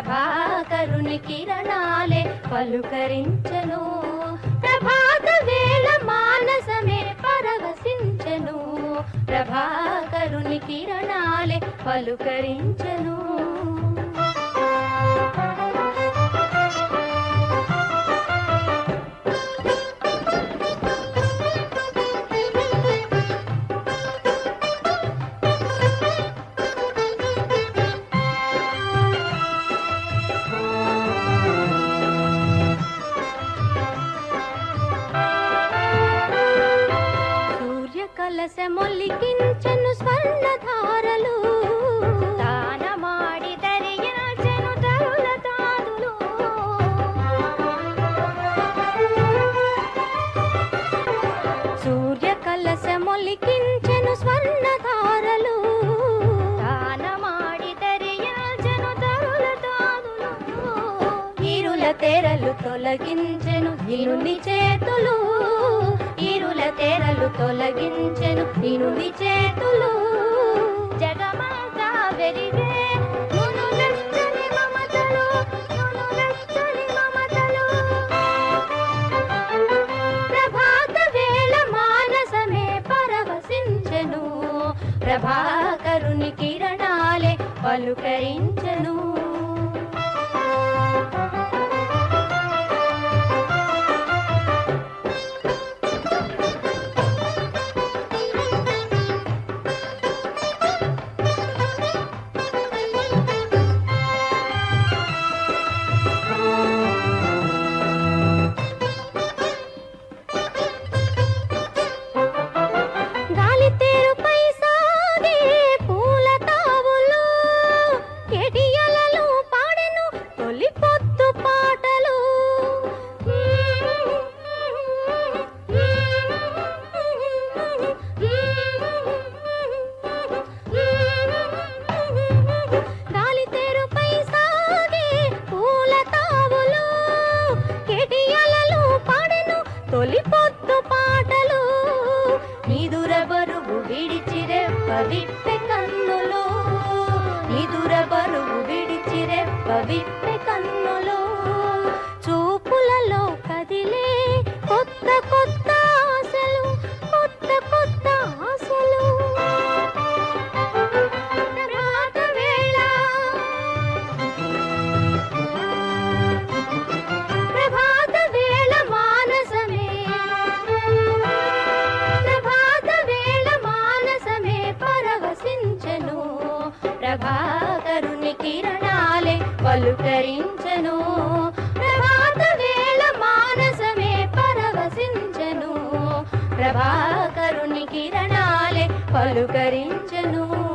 ప్రభాకరుని కిరణాలే పలుకరించను. ప్రభాత వేళ మానసమే పరవశించను. ప్రభాకరుని కిరణాలే పలుకరించను. సూర్య కలశమొల్లికించెను స్వర్ణధారలు. దానమాడి దరియాచెను తరుల తాదులు. సూర్య కలశమొల్లికించెను స్వర్ణధారలు. దానమాడి దరియాచెను తరుల తాదులు. ఇరుల తెరలు తొలగించెను ఇరుని చేతులు. ఇరుల తెరలు తొలగించెను ఇరుని చేతులు జగమంతా వెరిగే ప్రభాత వేళ మానసమే ప్రభాకరుని కిరణాలే పలుకరించెను. పొద్దు పాటలు. నిదుర బరువు విడిచిరెప్ప విప్పె కన్నులు. నిదుర బరువు విడిచిరెప్ప విప్పె కన్నులు. చూపులలో కదిలే కొత్త కొత్త కరుణి కిరణాలే పలుకరించను. ప్రభాత వేళ మానసమే పరవశించను. ప్రభాకరుని కిరణాలే పలుకరించను.